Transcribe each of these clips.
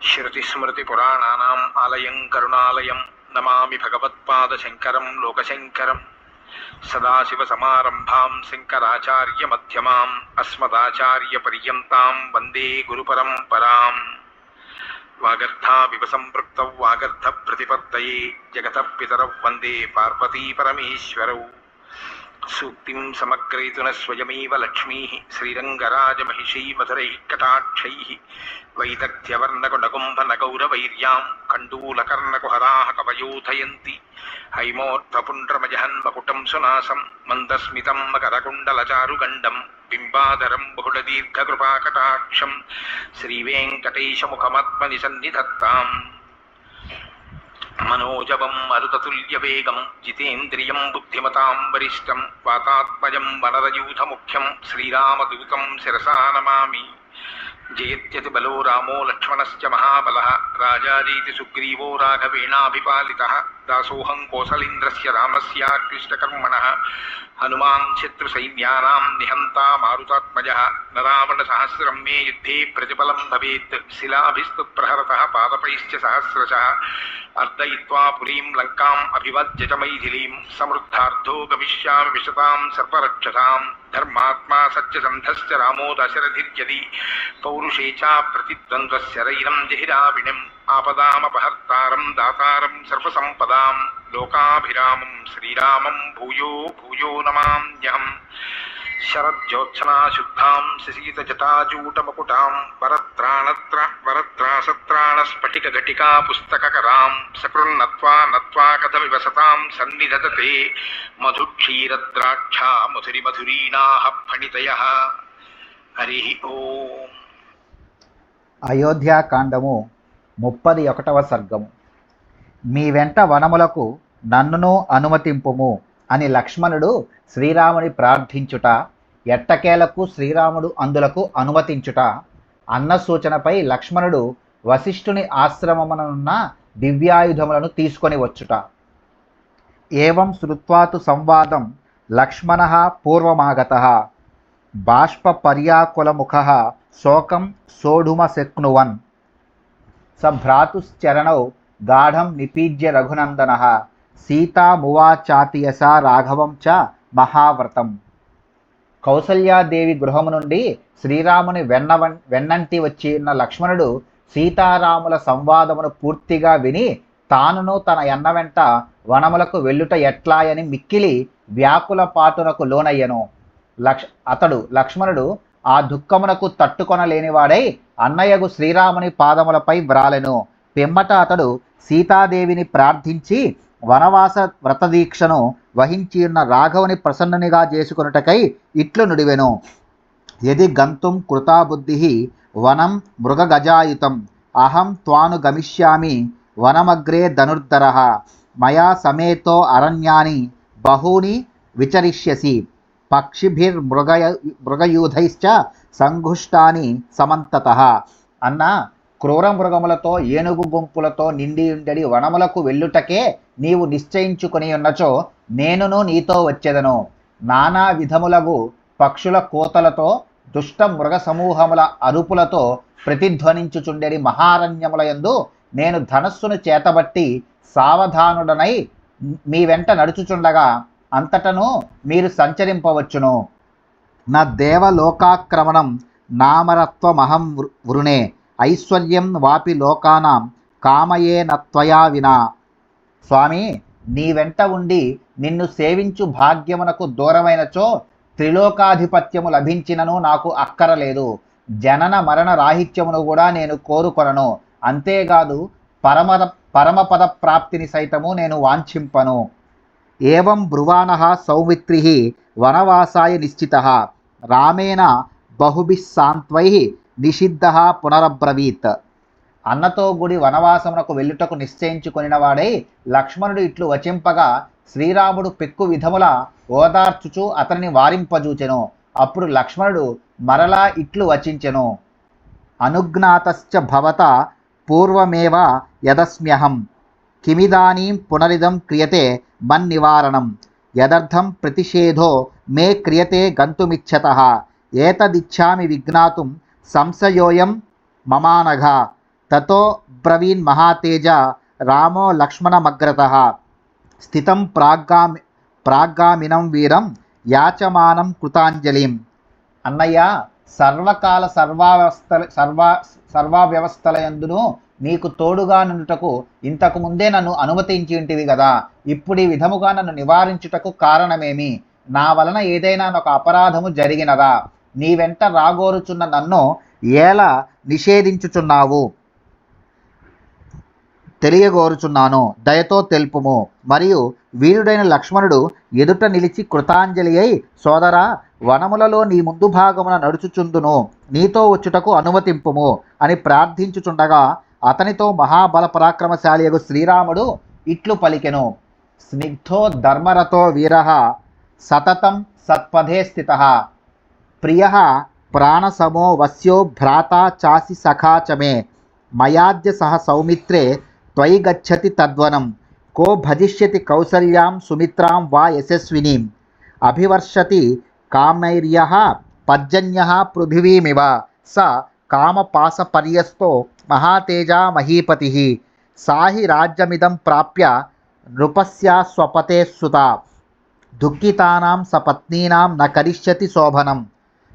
శృతిస్మృతిపురాణానాం ఆలయం కరుణాలయం నమామి భగవత్పాదశంకరం లోకశంకరం సదాశివసమారంభాం శంకరాచార్యమధ్యమాం అస్మదాచార్యపర్యంతాం వందే గురుపరంపరాం వాగర్థావివ సంపృక్త వాగర్థ ప్రతిపత్తయే జగత పితరౌ వందే పార్వతీ పరమేశ్వరౌ సూక్తిం సమగ్రయితున స్వయమేవ లక్ష్మీ శ్రీరంగరాజమహిషీ మధురై కటాక్షై వైదగ్ధ్యవర్ణకుడకుంభనగౌరవైర్యాం కండూలకర్ణకుహరాహ కవయోధయంతి హైమోర్ధపుండ్రమజహన్మకుటం సునాసం మందస్మితం మకరకుండలచారుగండం బింబాధరం బహుళదీర్ఘకృపాకటాక్షం శ్రీవేంకటేశముఖమాత్మని సన్నిధత్తాం మనోజవం మరుతతుల్యవేగం జితేంద్రియం బుద్ధిమతాం వరిష్టం వాతాత్మజం వనరయూథముఖ్యం శ్రీరామదూతం శిరసా నమామి జయత్యతి బలో రామో లక్ష్మణశ్చ మహాబల రాజాదీతి సుగ్రీవో రాఘవేణాభిపాలితः दासोहं कौशल इंद्रस्य रामस्य कृष्णकर्मणः हनुमान् शत्रुसैन्यानां निहन्ता मारुतात्मजः। नरावणसहस्रं मे युद्धे प्रतिफलं भवेत्। शिलाभिस्तु प्रहरतः पादपैश्च सहस्रशः। अर्दयित्वा पुरीं लङ्काम् अभिवज्जटमैथिलीं समृद्धार्थो गमिष्यामि विशतां सर्वरक्षसां। धर्मात्मा सत्यसन्धश्च रामो दशरथिर्यदि पौरुषे च प्रतिद्वन्द्वस्य रैरं जहिराविणिम्। దాతారం సర్వసంపదాం లోకాభిరామం శ్రీరామం భూయో భూయో నమామ్యహం శరజ్యోత్సనాశుద్ధాం శశీతజటాజూటమకుటాం వరత్రాణత్ర వరత్రాసత్రాణస్ఫటికఘటికా పుస్తకకరాం సకృన్నత్వా నత్వా కథమివ సతాం సన్నిధతతే మధుక్షీరద్రాక్షా మధురి మధురీనాః ఫణితయః హరి ఓం అయోధ్యాకాండము ముప్పది ఒకటవ సర్గం. మీ వెంట వనములకు నన్నును అనుమతింపుము అని లక్ష్మణుడు శ్రీరాముని ప్రార్థించుట ఎట్టకేలకు శ్రీరాముడు అందులకు అనుమతించుట అన్న సూచనపై లక్ష్మణుడు వశిష్ఠుని ఆశ్రమమునున్న దివ్యాయుధములను తీసుకొని వచ్చుట. ఏవం శృత్వాతు సంవాదం లక్ష్మణ పూర్వమాగత. బాష్పర్యాకులముఖ శోకం సోఢుమశక్నువన్ స భ్రాతుశ్చరణౌ గాఢం నిపీజ్య రఘునందన సీతామువాచాతి రాఘవం చ మహావ్రతం. కౌసల్యాదేవి గృహము నుండి శ్రీరాముని వెన్న వెన్నంటి వచ్చి ఉన్న లక్ష్మణుడు సీతారాముల సంవాదమును పూర్తిగా విని తానును తన ఎన్న వెంట వనములకు వెళ్ళుట ఎట్లాయని మిక్కిలి వ్యాకుల పాటునకు లోనయ్యను. లక్ష్ అతడు లక్ష్మణుడు ఆ దుఃఖమునకు తట్టుకొనలేనివాడై అన్నయ్యకు శ్రీరాముని పాదములపై వ్రాలెను. పిమ్మట అతడు సీతాదేవిని ప్రార్థించి వనవాస వ్రతదీక్షను వహించి ఉన్న రాఘవుని ప్రసన్నునిగా చేసుకొనుటకై ఇట్లు నుడివెను. యది గంతుం కృతాబుద్ధి వనం మృగగజాయుతం. అహం త్వాను గమిష్యామి వనమగ్రే ధనుర్ధర. మయా సమేతో అరణ్యాని బహూని విచరిష్యసి. పక్షిభిర్మృగయ మృగయూధైశ్చ సంఘుష్టాని సమంతత. అన్న క్రూర మృగములతో ఏనుగు గుంపులతో నిండి ఉండడి వనములకు వెళ్ళుటకే నీవు నిశ్చయించుకుని ఉన్నచో నేనును నీతో వచ్చెదను. నానా విధములగు పక్షుల కోతలతో దుష్ట మృగ సమూహముల అరుపులతో ప్రతిధ్వనించుచుండెడి మహారణ్యముల యందు నేను ధనస్సును చేతబట్టి సావధానుడనై మీ వెంట నడుచుచుండగా అంతటను మీరు సంచరింపవచ్చును. నా దేవలోకాక్రమణం నామరత్వమహం వృ- వృణే. ఐశ్వర్యం వాపి లోకానాం కామయే నత్వయా వినా. స్వామి నీ వెంట ఉండి నిన్ను సేవించు భాగ్యమునకు దూరమైనచో త్రిలోకాధిపత్యము లభించినను నాకు అక్కరలేదు. జనన మరణ రాహిత్యమును కూడా నేను కోరుకొనను. అంతేకాదు పరమద పరమపద ప్రాప్తిని సైతము నేను వాంఛింపను. ఏవం బ్రువాణ సౌమిత్రి వనవాసాయ నిశ్చిత రామేణ బహుభిः సాంత్వై నిషిద్ధ పునరబ్రవీత్. అన్నతో గుడి వనవాసమునకు వెళ్ళుటకు నిశ్చయించుకొనిన వాడై లక్ష్మణుడు ఇట్లు వచింపగా శ్రీరాముడు పెక్కు విధముల ఓదార్చుచు అతనిని వారింపజూచెను. అప్పుడు లక్ష్మణుడు మరలా ఇట్లు వచించెను. అనుజ్ఞాతశ్చ భవత పూర్వమేవ యదస్మ్యహం. కిమిదానీం పునరిదం క్రియతే మన్నివారణం. యదర్థం ప్రతిషేధో మే క్రియతే గంతుమిచ్చత. ఏతదిచ్చామి విజ్ఞాతుం సంశయోయం మమానఘ. తతో బ్రవీన్ మహాతేజ రామో లక్ష్మణమగ్రత. స్థితం ప్రాగ్గామి ప్రాగ్గామినం వీరం యాచమానం కృతాంజలిం. అన్నయ్య సర్వకాల సర్వావస్థ సర్వ సర్వావ్యవస్థల సర్వావ్యవస్థలయందును నీకు తోడుగా నుండుటకు ఇంతకు ముందే నన్ను అనుమతించి ఉంటివి కదా ఇప్పుడు ఈ విధముగా నన్ను నివారించుటకు కారణమేమి? నా వలన ఏదైనా ఒక అపరాధము జరిగినదా? నీ వెంట రాగోరుచున్న నన్ను ఎలా నిషేధించుచున్నావు? తెలియగోరుచున్నాను. దయతో తెలుపుము. మరియు వీరుడైన లక్ష్మణుడు ఎదుట నిలిచి కృతాంజలి అయి సోదరా వనములలో నీ ముందు భాగమున నడుచుచుందును. నీతో వచ్చుటకు అనుమతింపుము అని ప్రార్థించుచుండగా అతనితో మహాబల పరాక్రమశాలియగు శ్రీరాముడు ఇట్లు పలికెను. స్నిగ్ధో ధర్మరతో వీర సతతం సత్పథే స్థిత. ప్రియ ప్రాణసమో వస్యో భ్రాత చాసి సఖా చమే మయాద్య సహ సౌమిత్రే త్వయి గచ్చతి తద్వనం. కో భజిష్యతి కౌసల్యాం సుమిత్రాం వా యశస్వినీం. అభివర్షతి కామైర్య పర్జన్య పృథివీమివ. స కామపాసపర్యస్తో మహాతేజా మహీపతి సాహి రాజ్యమిదం ప్రాప్య నృపస్యా స్వపతే సుత. దుఃఖితానాం సపత్నీనాం న కరిష్యతి శోభనం.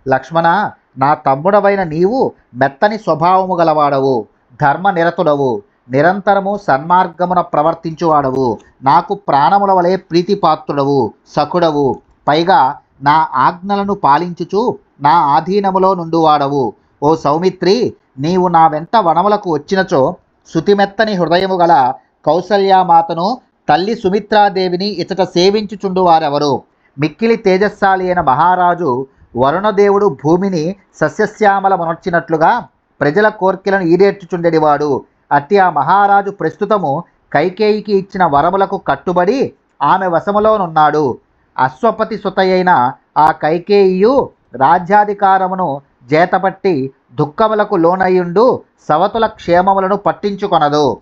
లక్ష్మణ నా తమ్ముడవైన నీవు మెత్తని స్వభావము గలవాడవు ధర్మ నిరతుడవు నిరంతరము సన్మార్గమున ప్రవర్తించువాడవు నాకు ప్రాణముల వలె ప్రీతిపాత్రుడవు సఖుడవు. పైగా నా ఆజ్ఞలను పాలించుచు నా ఆధీనములో నుండువాడవు. ఓ సౌమిత్రి నీవు నా వెంట వనములకు వచ్చినచో శుతిమెత్తని హృదయము గల కౌసల్యామాతను తల్లి సుమిత్రాదేవిని ఇతట సేవించుచుండు వారెవరు? మిక్కిలి తేజస్సాలి అయిన మహారాజు వరుణదేవుడు భూమిని సస్యశ్యామలమునర్చినట్లుగా ప్రజల కోర్కెలను ఈడేర్చుచుండెడివాడు అట్టి ఆ మహారాజు ప్రస్తుతము కైకేయికి ఇచ్చిన వరములకు కట్టుబడి ఆమె వశములోనున్నాడు. అశ్వపతి సుతయైన ఆ కైకేయియు రాజ్యాధికారమును జేతపట్టి దుఃఖములకు లోనయ్యుండు సవతుల క్షేమములను పట్టించుకొనదు.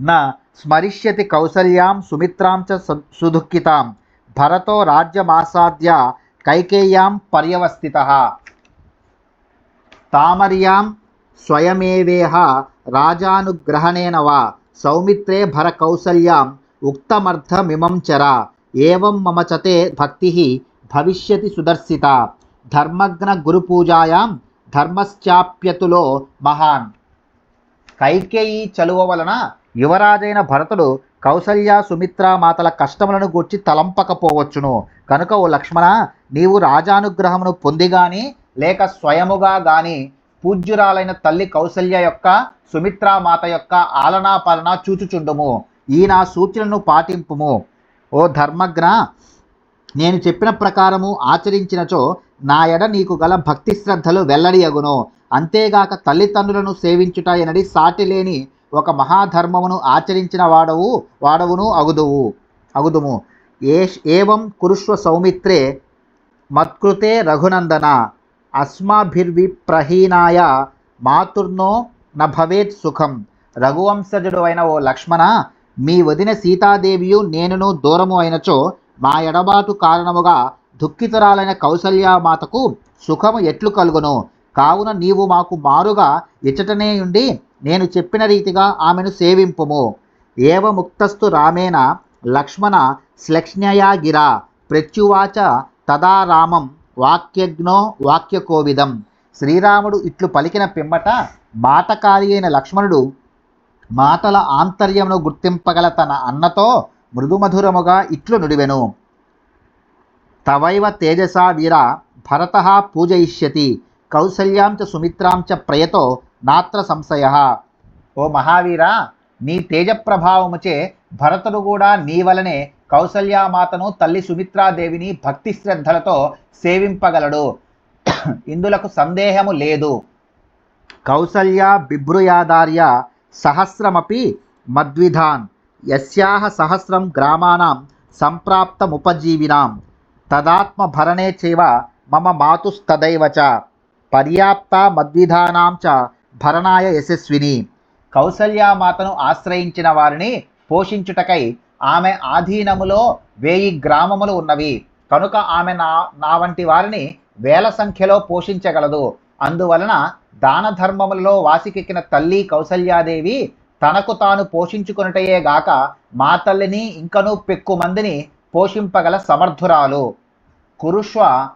నా స్మరిష్యతి కౌసల్యాం సుమిత్రాం చ సుదుఃఖితాం. భరతో రాజ్యమాసాద్య కైకేయ్యాం పర్యవస్థిత. తామర్యాం స్వయమేవేహ రాజానుగ్రహణేన వా సౌమిత్రే భర కౌసల్యాం ఉక్తమర్థమిమం చర. ఏవం మమ చతే భక్తి భవిష్యతి సుదర్శిత. ధర్మగ్న గురుపూజాయాం ధర్మశ్చాప్యతులో మహాన్. కైకేయి చలువ వలన యువరాజైన భరతుడు కౌసల్య సుమిత్ర మాతల కష్టములను గూర్చి తలంపకపోవచ్చును. కనుక ఓ లక్ష్మణ నీవు రాజానుగ్రహమును పొంది గాని లేక స్వయముగా గాని పూజ్యురాలైన తల్లి కౌసల్య యొక్క సుమిత్రామాత యొక్క ఆలనా పాలన చూచుచుండుము. ఈ నా సూచనను పాటింపుము. ఓ ధర్మగ్న నేను చెప్పిన ప్రకారము ఆచరించినచో నా ఎడ నీకు గల భక్తి శ్రద్ధలు వెల్లడియగును. అంతేగాక తల్లిదండ్రులను సేవించుట ఎనడి సాటి లేని ఒక మహాధర్మమును ఆచరించిన వాడవు వాడవును అగుదువు అగుదుము. ఏ ఏవం కురుష్వ సౌమిత్రే మత్కృతే రఘునందన అస్మాభిర్విప్రహీనాయ మాతుర్నో న భవేత్ సుఖం. రఘువంశజుడు అయిన ఓ లక్ష్మణ మీ వదిన సీతాదేవియు నేనును దూరము అయినచో మా ఎడబాటు కారణముగా దుఃఖితురాలైన కౌసల్యామాతకు సుఖము ఎట్లు కలుగును? కావున నీవు మాకు మారుగా ఇచ్చటనే ఉండి నేను చెప్పిన రీతిగా ఆమెను సేవింపుము. ఏవముక్తస్తు రామేణ లక్ష్మణ శ్లక్ష్ణయా గిరా ప్రత్యువాచ తదా రామం వాక్యజ్ఞో వాక్యకోవిదం. శ్రీరాముడు ఇట్లు పలికిన పిమ్మట మాటకారి అయిన లక్ష్మణుడు మాటల ఆంతర్యమును గుర్తింపగల తన అన్నతో మృదుమధురముగా ఇట్లు నుడివెను. తవైవ తేజసా వీర భరత పూజయిష్యతి కౌసల్యాం చ సుమిత్రాం చ ప్రయతో నాత్ర సంశయ. ఓ మహావీర నీ తేజప్రభావముచే భరతుడు కూడా నీ వలనే కౌసల్యామాతను తల్లి సుమిత్రాదేవిని భక్తి శ్రద్ధలతో సేవింపగలడు. ఇందులకు సందేహము లేదు. కౌసల్య బిభ్రుయాదార్య సహస్రమపి మద్విధాన్ యస్యాహ సహస్రం గ్రామాణం సంప్రాప్తముపజీవినాం. తదాత్మభరణే చేవ మమ మాతుస్తదైవ చ పర్యాప్త మద్విధానాం చ భరణాయ యశస్విని. కౌసల్యామాతను ఆశ్రయించిన వారిని పోషించుటకై ఆమె ఆధీనములో వేయి గ్రామములు ఉన్నవి. కనుక ఆమె నా నా వంటి వారిని వేల సంఖ్యలో పోషించగలదు. అందువలన దాన ధర్మములలో వాసికెక్కిన తల్లి కౌసల్యాదేవి తనకు తాను పోషించుకొనుటయే గాక మా తల్లిని ఇంకనూ పెక్కు మందిని పోషింపగల సమర్థురాలు. కురుష్వ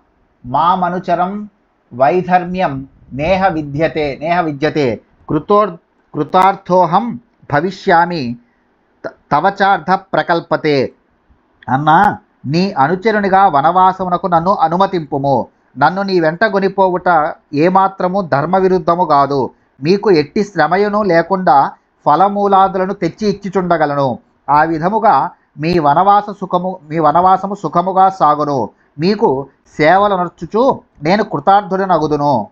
మామనుచరం వైధర్మ్యం నేహ విద్యతే నేహ విద్యతే. కృతోర్ కృతార్థోహం భవిష్యామి త- తవచార్థ ప్రకల్పతే అన్నా నీ అనుచరునిగా వనవాసమునకు నన్ను అనుమతింపుము. నన్ను నీ వెంట కొనిపోవుట ఏమాత్రము ధర్మ విరుద్ధము కాదు. మీకు ఎట్టి శ్రమయును లేకుండా ఫలమూలాదులను తెచ్చి ఇచ్చిచుండగలను. ఆ విధముగా మీ వనవాస సుఖము మీ వనవాసము సుఖముగా సాగును. మీకు సేవలు నర్చుచు నేను కృతార్థుడనగుదును.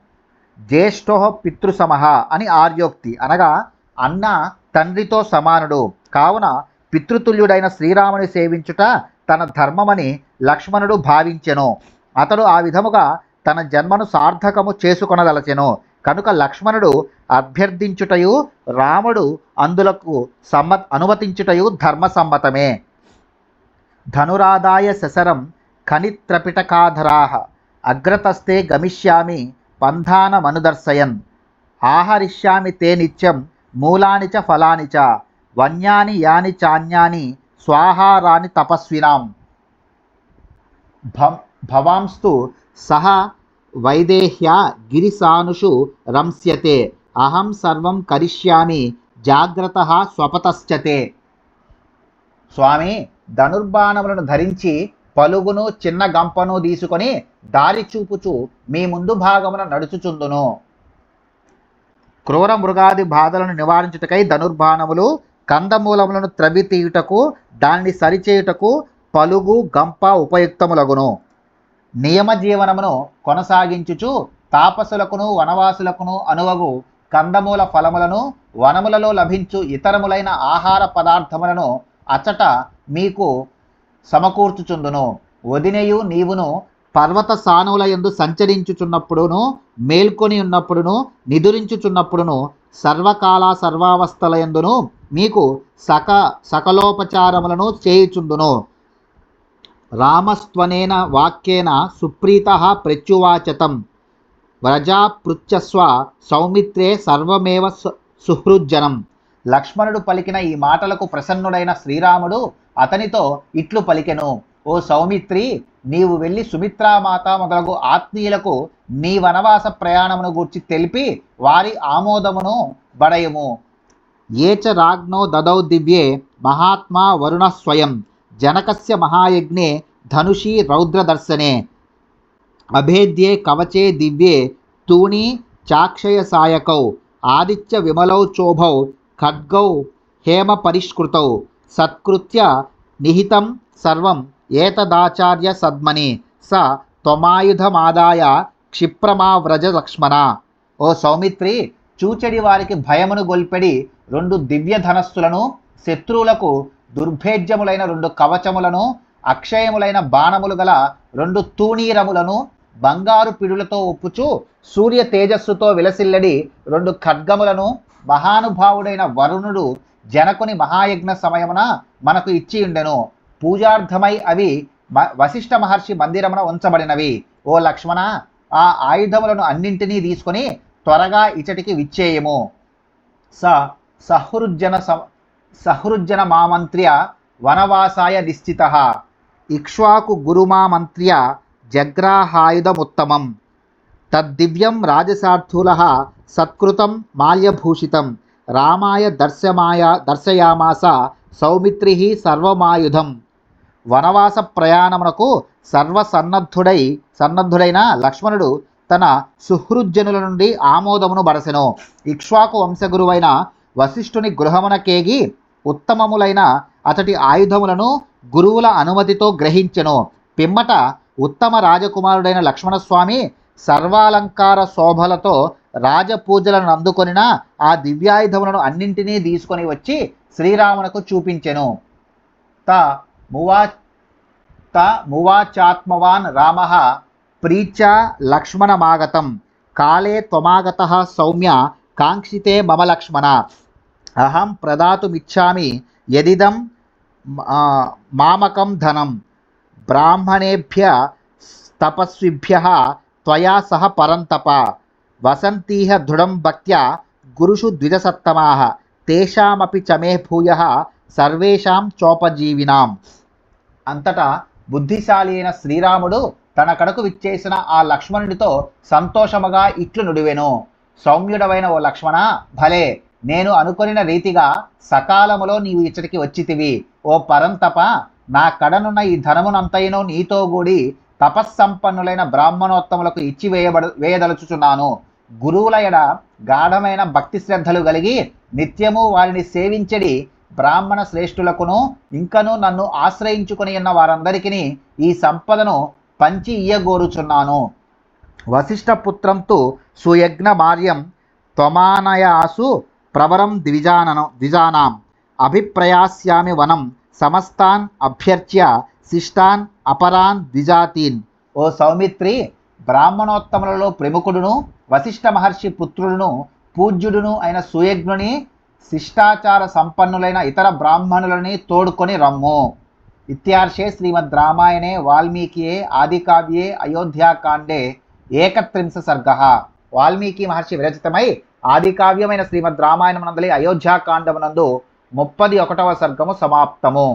జ్యేష్ఠో పితృసమహ అని ఆర్యోక్తి. అనగా అన్న తండ్రితో సమానుడు. కావున పితృతుల్యుడైన శ్రీరాముని సేవించుట తన ధర్మమని లక్ష్మణుడు భావించెను. అతడు ఆ విధముగా తన జన్మను సార్థకము చేసుకొనదలచెను. కనుక లక్ష్మణుడు అభ్యర్థించుటయు రాముడు అందులకు సమ్మ అనుమతించుటయు ధర్మసమ్మతమే. ధనురాదాయ శశరం ఖనిత్రపిటకాధరాः అగ్రతస్తే గమిష్యామి పంధానమనుదర్శయన్. ఆహరిష్యామి తే నిత్యం మూలాని చ ఫలాని చ. వన్యాని యాని చాన్యాని స్వాహారాని తపస్వినాం. భవాంస్తు సహ వైదేహ్య గిరిసానుషు రంస్యతే అహం సర్వం కరిష్యామి జాగ్రత్త స్వపతశ్చతే. స్వామి ధనుర్బాణములను ధరించి పలుగును చిన్న గంపను తీసుకొని దారి చూపుచు మీ ముందు భాగమున నడుచుచుందును. క్రూర మృగాది బాధలను నివారించుటకై ధనుర్బాణములు కందమూలములను త్రవి తీయుటకు దానిని సరిచేయుటకు పలుగు గంప ఉపయుక్తములగును. నియమ జీవనమును కొనసాగించుచు తాపసులకును వనవాసులకును అనువగు కందమూల ఫలములను వనములలో లభించు ఇతరములైన ఆహార పదార్థములను అచట మీకు సమకూర్చుచుందును వదినయు నీవును పర్వత సానువుల ఎందు సంచరించుచున్నప్పుడును మేల్కొని ఉన్నప్పుడును నిదురించుచున్నప్పుడును సర్వకాల సర్వావస్థల యందును మీకు సక సకలోపచారములను చేయుచుందును. రామస్త్వనేన వాక్యేన సుప్రీత ప్రత్యువాచతం. వ్రజాపృచ్చస్వ సౌమిత్రే సర్వమేవ సు- సుహృజ్జనం. లక్ష్మణుడు పలికిన ఈ మాటలకు ప్రసన్నుడైన శ్రీరాముడు అతనితో ఇట్లు పలికెను ఓ సౌమిత్రి నీవు వెళ్ళి సుమిత్రామాత మొదలగు ఆత్మీయులకు నీ వనవాస ప్రయాణమును గూర్చి తెలిపి వారి ఆమోదమును బడయము. ఏచ రాజ్ఞో దదౌ దివ్యే మహాత్మా వరుణ స్వయం. జనకస్య మహాయజ్ఞే ధనుషి రౌద్రదర్శనే అభేద్యే కవచే దివ్యే తూణి చాక్షయ సాయకౌ. ఆదిత్య విమలౌ చోభౌ ఖడ్గౌ హేమ పరిష్కృతౌ. సత్కృత్య నిహితం సర్వం ఏతదాచార్య సద్మని స త్వమాయుధమాదాయ క్షిప్రమావ్రజ లక్ష్మణ ఓ సౌమిత్రి చూచెడి వారికి భయమును గొల్పెడి రెండు దివ్య ధనస్సులను శత్రువులకు దుర్భేద్యములైన రెండు కవచములను అక్షయములైన బాణములు గల రెండు తూణీరములను బంగారు పిడులతో ఒప్పుచు సూర్య తేజస్సుతో విలసిల్లడి రెండు ఖడ్గములను మహానుభావుడైన వరుణుడు జనకుని మహాయజ్ఞ సమయమున మనకు ఇచ్చి ఉండెను. పూజార్థమై అవి మ- వశిష్ఠ మహర్షి మందిరమున ఉంచబడినవి. ఓ లక్ష్మణ ఆ ఆయుధములను అన్నింటినీ తీసుకొని త్వరగా ఇచటికి విచ్చేయము. స సహృజ్జన స సహృజ్జన మామంత్ర్య వనవాసాయ నిశ్చిత. ఇక్ష్వాకు గురుమామంత్ర్య జగ్రాహాయుధముత్తమం. తద్దివ్యం రాజసార్థుల సత్కృతం మాల్యభూషితం. రామాయ దర్శమాయ దర్శయామాస సౌమిత్రి సర్వమాయుధం. వనవాస ప్రయాణమునకు సర్వసన్నద్ధుడై సన్నద్ధుడైన లక్ష్మణుడు తన సుహృజ్జనుల నుండి ఆమోదమును బరసెను. ఇక్ష్వాకు వంశగురువైన వశిష్ఠుని గృహమునకేగి ఉత్తమములైన అతడి ఆయుధములను గురువుల అనుమతితో గ్రహించెను. పిమ్మట ఉత్తమ రాజకుమారుడైన లక్ష్మణస్వామి సర్వాలంకార శోభలతో రాజపూజలను అందుకొనిన ఆ దివ్యాయుధములను అన్నింటినీ తీసుకొని వచ్చి శ్రీరామునకు చూపించెను. త మువా త మువాచాత్మవాన్ రామ ప్రీచ లక్ష్మణమాగతం. కాలే త్వమాగత సౌమ్య కాంక్షితే మమ లక్ష్మణ. అహం ప్రదాతుమిచ్చామి యదిదం మామకం ధనం. బ్రాహ్మణేభ్య తపస్విభ్య త్వయా సహ పరంతప. వసంతీహ దృఢం భక్త్యా గురుషు ద్విజసత్తమాహ తేషామపి చమే భూయ సర్వేషాం చోపజీవినాం. అంతటా బుద్ధిశాలి అయిన శ్రీరాముడు తన కడకు విచ్చేసిన ఆ లక్ష్మణుడితో సంతోషముగా ఇట్లు నుడివెను. సౌమ్యుడవైన ఓ లక్ష్మణ భలే! నేను అనుకొనిన రీతిగా సకాలములో నీవు ఇచ్చటికి వచ్చితివి. ఓ పరంతప నా కడనున్న ఈ ధనమునంతైనో నీతో కూడి తపస్సంపన్నులైన బ్రాహ్మణోత్తములకు ఇచ్చి వేయబడ వేయదలుచుచున్నాను. గురువుల ఎడ గాఢమైన భక్తి శ్రద్ధలు కలిగి నిత్యము వారిని సేవించడి బ్రాహ్మణ శ్రేష్ఠులకును ఇంకను నన్ను ఆశ్రయించుకుని ఉన్న వారందరికీ ఈ సంపదను పంచి ఇయ్యగోరుచున్నాను. వశిష్ఠపుత్రంతు సుయజ్ఞ మార్యం త్వమానయాసు ప్రవరం ద్విజానను ద్విజానాం అభిప్రయాస్యామి వనం సమస్తాన్ అభ్యర్చ్య శిష్టాన్ అపరాన్ ద్విజాతీన్. ఓ సౌమిత్రి బ్రాహ్మణోత్తములలో ప్రముఖుడును వశిష్ఠ మహర్షి పుత్రుడును పూజ్యుడును అయిన సుయజ్ఞుని శిష్టాచార సంపన్నులైన ఇతర బ్రాహ్మణులని తోడుకొని రమ్ము. ఇత్యార్షే శ్రీమద్ రామాయణే వాల్మీకియే ఆదికావ్యే అయోధ్యాకాండే ఏకత్రింశ సర్గ. వాల్మీకి మహర్షి విరచితమై ఆదికావ్యమైన శ్రీమద్ రామాయణమునందలి అయోధ్యాకాండమునందు ముప్పది ఒకటవ సర్గము సమాప్తము.